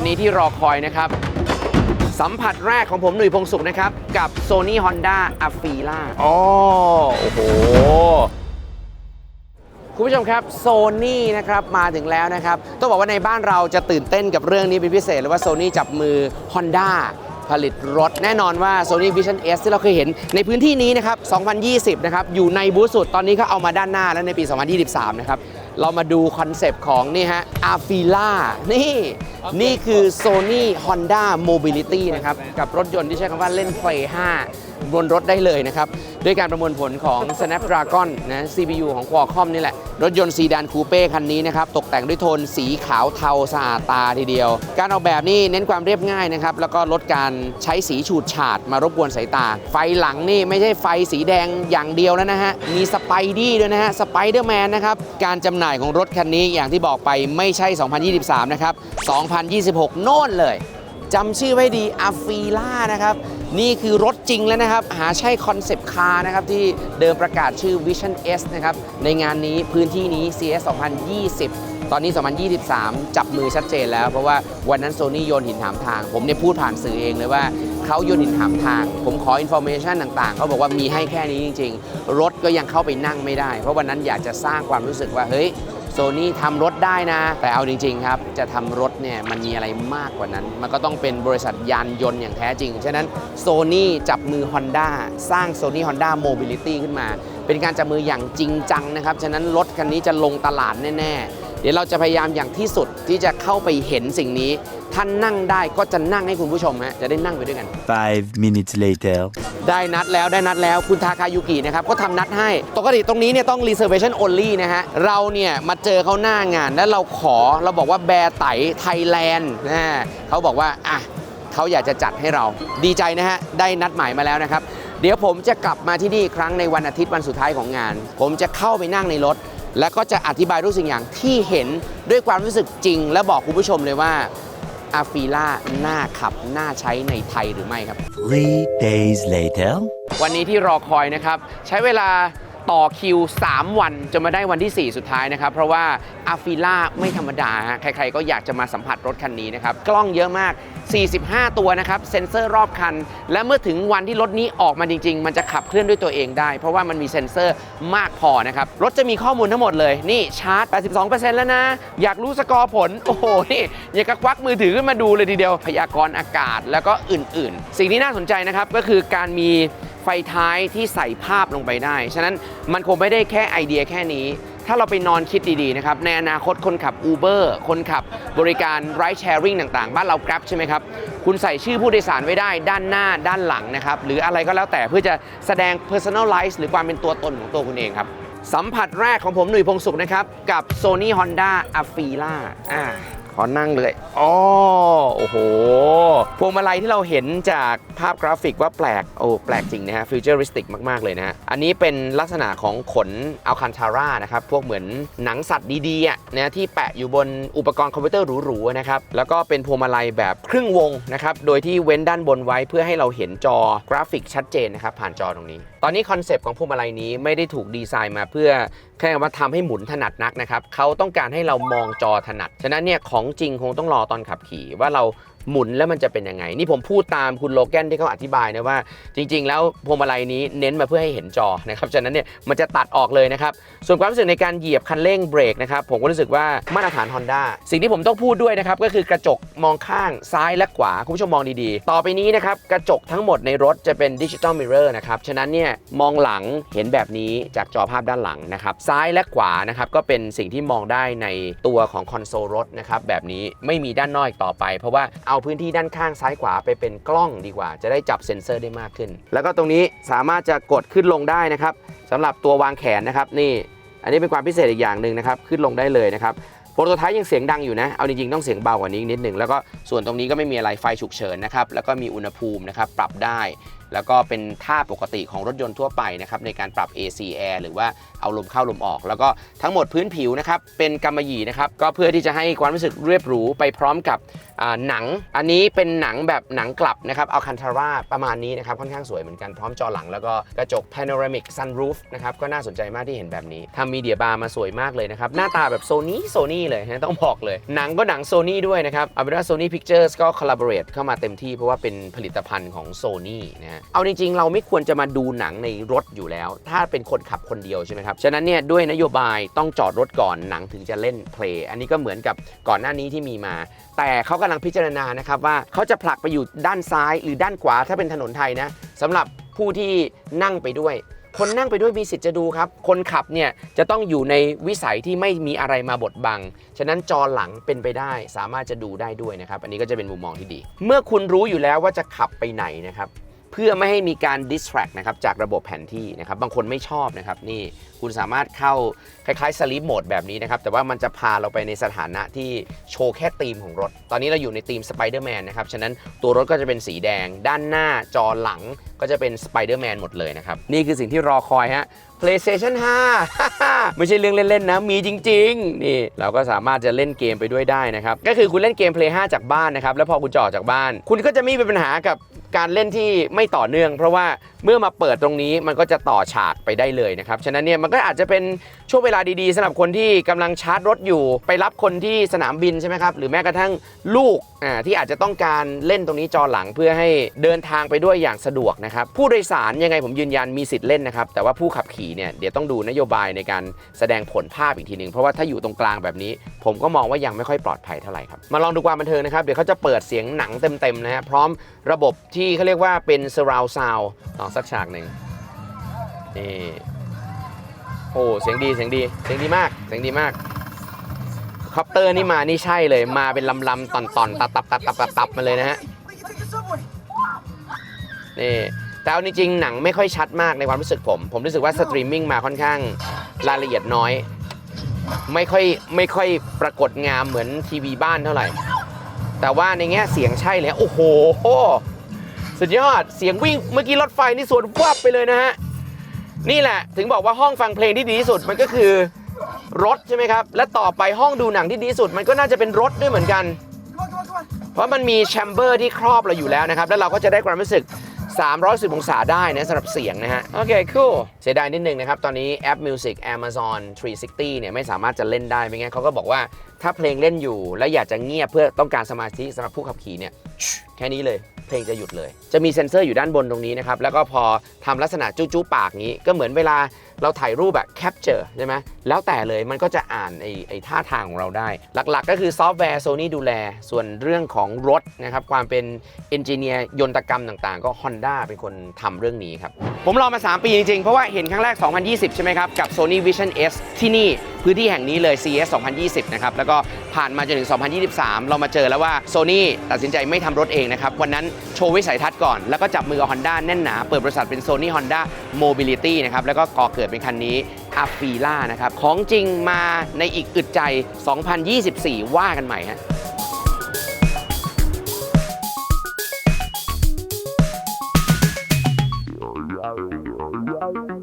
วันนี้ที่รอคอยนะครับ สัมผัสแรกของผมหนุ่ยพงศุขนะครับ กับ Sony Honda a f i l a อ๋อโอ้โห คุณผู้ชมครับโซนี่นะครับมาถึงแล้วนะครับ ต้องบอกว่าในบ้านเราจะตื่นเต้นกับเรื่องนี้เป็นพิเศษเลยว่าโซนี่จับมือ Honda ผลิตรถแน่นอนว่า Sony Vision S ที่เราเคยเห็นในพื้นที่นี้นะครับ 2020 นะครับ อยู่ในบูธสุด ตอนนี้ก็เอามาด้านหน้าแล้วในปี 2023 นะครับ เรามาดูคอนเซปต์ของนี่ฮะอาฟิล่านี่ นี่คือ Sony Honda Mobility นะครับ กับรถยนต์ที่ใช้คำว่าเล่น Play 5 บนรถได้เลยนะครับ ด้วยการประมวลผลของ Snapdragon นะ CPU ของ Qualcomm นี่แหละ รถยนต์ซีดานคูเป้คันนี้นะครับ ตกแต่งด้วยโทนสีขาวเทาสะอาดตาทีเดียว การออกแบบนี่เน้นความเรียบง่ายนะครับ แล้วก็ลดการใช้สีฉูดฉาดมารบกวนสายตา ไฟหลังนี่ไม่ใช่ไฟสีแดงอย่างเดียวแล้วนะฮะ มีสไปดี้ด้วยนะฮะ สไปเดอร์แมนนะครับ การจำหน่ายของรถคันนี้อย่างที่บอกไปไม่ใช่ 2023 นะครับ 2026 โน่นเลย จำชื่อไว้ดีอาฟีล่านะครับ นี่คือรถจริงแล้วนะครับ หาใช่คอนเซปต์คาร์นะครับ ที่เดิมประกาศชื่อ Vision S นะครับ ในงานนี้พื้นที่นี้ CS 2020ตอนนี้ 2023 จับมือชัดเจนแล้ว เพราะว่าวันนั้นโซนี่โยนหินถามทาง ผมเนี่ยพูดผ่านสื่อเองเลยว่าเขาโยนหินถามทาง ผมขออินโฟเมชันต่างๆ เขาบอกว่ามีให้แค่นี้จริง ๆ รถก็ยังเข้าไปนั่งไม่ได้ เพราะวันนั้นอยากจะสร้างความรู้สึกว่า เฮ้ย โซนี่ทำรถได้นะ แต่เอาจริง ๆ ครับ จะทำรถเนี่ยมันมีอะไรมากกว่านั้น มันก็ต้องเป็นบริษัทยานยนต์อย่างแท้จริง ฉะนั้นโซนี่จับมือ Honda สร้าง Sony Honda Mobility ขึ้นมา เป็นการจับมืออย่างจริงจังนะครับ ฉะนั้นรถคันนี้จะลงตลาดแน่ ๆ เดี๋ยวเราจะพยายามอย่างที่สุดที่จะเข้าไปเห็นสิ่งนี้ ท่านนั่งได้ก็จะนั่งให้คุณผู้ชมฮะจะได้นั่งไปด้วยกัน Five minutes later. ได้นัดแล้วได้นัดแล้วคุณทาคายุกินะครับ ก็ทำนัดให้ปกติตรงนี้เนี่ยต้อง reservation only นะฮะ เราเนี่ย มาเจอเขาหน้างาน แล้วเราขอเราบอกว่าแบร์ไตไทยแลนด์นะเขาบอกว่า อะเขาอยากจะจัดให้เราดีใจนะฮะ ได้นัดหมายมาแล้วนะครับ เดี๋ยวผมจะกลับมาที่นี่อีกครั้งในวันอาทิตย์วันสุดท้ายของงาน ผมจะเข้าไปนั่งในรถ แล้วก็จะอธิบายทุกสิ่งอย่างที่เห็นด้วยความรู้สึกจริง และบอกคุณผู้ชมเลยว่า อาฟีล่าน่าขับ น่าใช้ในไทยหรือไม่ครับ Three days later. วันนี้ที่รอคอยนะครับ ใช้เวลาต่อคิว 3 วันจนมาได้วันที่ 4 สุดท้ายนะครับ เพราะว่าอาฟิล่าไม่ธรรมดาฮะใครๆก็อยากจะมาสัมผัสรถคันนี้นะครับ กล้องเยอะมาก 45 ตัวนะครับเซ็นเซอร์รอบคัน และเมื่อถึงวันที่รถนี้ออกมาจริง ๆ มันจะขับเคลื่อนด้วยตัวเองได้ เพราะว่ามันมีเซ็นเซอร์มากพอนะครับ รถจะมีข้อมูลทั้งหมดเลยนี่ชาร์จ 82%แล้วนะ อยากรู้สกอร์ผล โอ้โห นี่ อยากกควักมือถือขึ้นมาดูเลยทีเดียวพยากรณ์อากาศแล้วก็อื่นๆ สิ่งที่น่าสนใจนะครับก็คือการมีไฟท้ายที่ใส่ภาพลงไปได้ ฉะนั้นมันคงไม่ได้แค่ไอเดียแค่นี้ ถ้าเราไปนอนคิดดีๆนะครับในอนาคตคนขับ Uber คนขับบริการไร d ์แชร์ริงต่างๆ บ้านเรา Grab ใช่ไหมครับ คุณใส่ชื่อผู้โดยสารไว้ได้ด้านหน้าด้านหลังนะครับ หรืออะไรก็แล้วแต่เพื่อจะแสดง Personalize หรือความเป็นตัวตนของตัวคุณเองครับ สัมผัสแรกของผมหนุ่ยพงศุขนะครับ กับ Sony Honda a f i l a อ่า อนั่งเลยอ๋อโอ้โห พวงมาลัยที่เราเห็นจากภาพกราฟิกว่าแปลก โอ้ แปลกจริงนะฮะ ฟิวเจอริสติกมาก ๆ เลยนะฮะ อันนี้เป็นลักษณะของขนอัลคันทาร่านะครับ พวกเหมือนหนังสัตว์ดีๆอะนะที่แปะอยู่บนอุปกรณ์คอมพิวเตอร์หรูๆนะครับ แล้วก็เป็นพวงมาลัยแบบครึ่งวงนะครับ โดยที่เว้นด้านบนไว้เพื่อให้เราเห็นจอกราฟิกชัดเจนนะครับผ่านจอตรงนี้ตอนนี้คอนเซปต์ของพวงมาลัยนี้ไม่ได้ถูกดีไซน์มาเพื่อแค่ว่าทำให้หมุนถนัดนักนะครับเขาต้องการให้เรามองจอถนัด ฉะนั้นเนี่ยของจริงคงต้องรอตอนขับขี่ว่าเรา หมุนแล้วมันจะเป็นยังไง นี่ผมพูดตามคุณโลแกนที่เขาอธิบายนะว่า จริง ๆ แล้วพวงมาลัยนี้เน้นมาเพื่อให้เห็นจอนะครับฉะนั้นเนี่ยมันจะตัดออกเลยนะครับส่วนความรู้สึกในการเหยียบคันเร่งเบรกนะครับผมก็รู้สึกว่ามาตรฐาน Honda สิ่งที่ผมต้องพูดด้วยนะครับก็คือกระจกมองข้างซ้ายและขวาคุณผู้ชมมองดีๆ ต่อไปนี้นะครับกระจกทั้งหมดในรถจะเป็นดิจิตอลมิเรอร์นะครับฉะนั้นเนี่ยมองหลังเห็นแบบนี้จากจอภาพด้านหลังนะครับซ้ายและขวานะครับก็เป็นสิ่งที่มองได้ในตัวของคอนโซลรถนะครับแบบนี้ไม่มีด้านนอกอีกต่อไป เพราะว่าเอาพื้นที่ด้านข้างซ้ายขวาไปเป็นกล้องดีกว่า จะได้จับเซ็นเซอร์ได้มากขึ้น แล้วก็ตรงนี้สามารถจะกดขึ้นลงได้นะครับสำหรับตัววางแขนนะครับนี่ อันนี้เป็นความพิเศษอีกอย่างหนึ่งนะครับขึ้นลงได้เลยนะครับโปรโตไทป์ยังเสียงดังอยู่นะเอาจริงๆต้องเสียงเบากว่านี้อีกนิดหนึ่งแล้วก็ส่วนตรงนี้ก็ไม่มีอะไรไฟฉุกเฉินนะครับแล้วก็มีอุณหภูมินะครับปรับได้แล้วก็เป็นท่าปกติของรถยนต์ทั่วไปนะครับในการปรับ AC air หรือว่าเอาลมเข้าลมออก แล้วก็ทั้งหมดพื้นผิวนะครับเป็นกำมะหยี่นะครับก็เพื่อที่จะให้ความรู้สึกเรียบหรูไปพร้อมกับ หนังอันนี้เป็นหนังแบบหนังกลับนะครับเอัลคันทาราประมาณนี้นะครับค่อนข้างสวยเหมือนกันพร้อมจอหลังแล้วก็กระจก panoramic sunroof นะครับก็น่าสนใจมากที่เห็นแบบนี้ทำมีเดียบาร์มาสวยมากเลยนะครับ หน้าตาแบบโซนี่โซนี่เลยนะต้องบอกเลย หนังก็หนังโซนี่ด้วยนะครับเอาเป็นว่า Sony Pictures ก็ collaborate เข้ามาเต็มที่เพราะว่าเป็นผลิตภัณฑ์ของ Sony นะฮะเอาจริง ๆ เราไม่ควรจะมาดูหนังในรถอยู่แล้ว ถ้าเป็นคนขับคนเดียวใช่ไหมครับฉะนั้นเนี่ยด้วยนโยบายต้องจอดรถก่อนหนังถึงจะเล่นเพลงอันนี้ก็เหมือนกับก่อนหน้านี้ที่มีมา แต่เขากำลังพิจารณานะครับว่าเขาจะผลักไปอยู่ด้านซ้ายหรือด้านขวาถ้าเป็นถนนไทยนะสำหรับผู้ที่นั่งไปด้วย คนนั่งไปด้วยมีสิทธิ์จะดูครับ คนขับเนี่ยจะต้องอยู่ในวิสัยที่ไม่มีอะไรมาบดบัง ฉะนั้นจอหลังเป็นไปได้สามารถจะดูได้ด้วยนะครับ อันนี้ก็จะเป็นมุมมองที่ดี เมื่อคุณรู้อยู่แล้วว่าจะขับไปไหนนะครับ เพื่อไม่ให้มีการ distract นะครับจากระบบแผนที่นะครับบางคนไม่ชอบนะครับนี่คุณสามารถเข้าคล้ายๆ sleep mode แบบนี้นะครับแต่ว่ามันจะพาเราไปในสถานะที่โชว์แค่ธีมของรถ ตอนนี้เราอยู่ในธีม Spider-Man นะครับฉะนั้นตัวรถก็จะเป็นสีแดง ด้านหน้าจอหลังก็จะเป็น Spider-Man หมดเลยนะครับ นี่คือสิ่งที่รอคอยฮะ PlayStation 5 ไม่ใช่เรื่องเล่น ๆ นะ มีจริง ๆ นี่ เราก็สามารถจะเล่นเกมไปด้วยได้นะครับ ก็คือคุณเล่นเกม Play 5 จากบ้านนะครับ แล้วพอคุณจอดจากบ้าน คุณก็จะไม่มีปัญหากับ การเล่นที่ไม่ต่อเนื่องเพราะว่าเมื่อมาเปิดตรงนี้มันก็จะต่อฉากไปได้เลยนะครับฉะนั้นเนี่ยมันก็อาจจะเป็นช่วงเวลาดีๆสำหรับคนที่กำลังชาร์จรถอยู่ ไปรับคนที่สนามบินใช่ไหมครับหรือแม้กระทั่งลูกอ่าที่อาจจะต้องการเล่นตรงนี้จอหลังเพื่อให้เดินทางไปด้วยอย่างสะดวกนะครับผู้โดยสารยังไงผมยืนยันมีสิทธิ์เล่นนะครับแต่ว่าผู้ขับขี่เนี่ยเดี๋ยวต้องดูนโยบายในการแสดงผลภาพอีกทีหนึ่งเพราะว่าถ้าอยู่ตรงกลางแบบนี้ ผมก็มองว่ายังไม่ค่อยปลอดภัยเท่าไหร่ครับมาลองดูความบันเทิงนะครับเดี๋ยวเขาจะเปิดเสียงหนังเต็มๆนะฮะพร้อมระบบที่เขาเรียกว่าเป็น surround sound ลองสักฉากหนึ่งนี่โอ้เสียงดีเสียงดีเสียงดีมากเสียงดีมากคอปเตอร์นี่มานี่ใช่เลยมาเป็นลำลำตอนตอนตับตับตับตับตับตับมาเลยนะฮะนี่แต่เอาจริงๆหนังไม่ค่อยชัดมากในความรู้สึกผม ผมรู้สึกว่าสตรีมมิ่งมาค่อนข้างรายละเอียดน้อย ไม่ค่อยไม่ค่อยปรากฏงามเหมือนทีวีบ้านเท่าไหร่ แต่ว่าในแง่เสียงใช่เลยโอ้โห สุดยอดเสียงวิ่งเมื่อกี้รถไฟนี่สวนวับไปเลยนะฮะ นี่แหละถึงบอกว่าห้องฟังเพลงที่ดีที่สุดมันก็คือรถใช่ไหมครับ และต่อไปห้องดูหนังที่ดีที่สุด มันก็น่าจะเป็นรถด้วยเหมือนกัน เพราะมันมีแชมเบอร์ที่ครอบเราอยู่แล้วนะครับ แล้วเราก็จะได้ความรู้สึก 310 องศาได้นะสำหรับเสียงนะฮะ โอเค cool เสียดายนิดนึงนะครับ ตอนนี้แอป Music Amazon 360 เนี่ยไม่สามารถจะเล่นได้ไม่งั้นเขาก็บอกว่า ถ้าเพลงเล่นอยู่ และอยากจะเงียบเพื่อต้องการสมาธิสำหรับผู้ขับขี่เนี่ยแค่นี้เลย เพลงจะหยุดเลย จะมีเซ็นเซอร์อยู่ด้านบนตรงนี้นะครับ แล้วก็พอทำลักษณะจู้ๆปากนี้ก็เหมือนเวลา เราถ่ายรูปแบบแคปเจอร์ใช่ไหมแล้วแต่เลยมันก็จะอ่านไอ้ไอ้ท่าทางของเราได้ หลักๆ ก็คือซอฟต์แวร์ Sony ดูแล ส่วนเรื่องของรถนะครับ ความเป็นเอนจิเนียร์ยนตกรรมต่างๆ ก็ Honda เป็นคนทำเรื่องนี้ครับ ผมรอมา 3 ปีจริงๆ เพราะว่าเห็นครั้งแรก 2020 ใช่ไหมครับ กับ Sony Vision S ที่นี่พื้นที่แห่งนี้เลย CES 2020 นะครับ แล้วก็ผ่านมาจนถึง 2023 เรามาเจอแล้วว่า Sony ตัดสินใจไม่ทำรถเองนะครับ วันนั้นโชว์วิสัยทัศน์ก่อน แล้วก็จับมือกับ Honda แน่นหนา เปิดบริษัทเป็น Sony Honda Mobility นะครับ แล้วก็ก่อเกิดเป็นคันนี้อาฟีล่านะครับ ของจริงมาในอีกอึดใจ 2024 ว่ากันใหม่ฮะ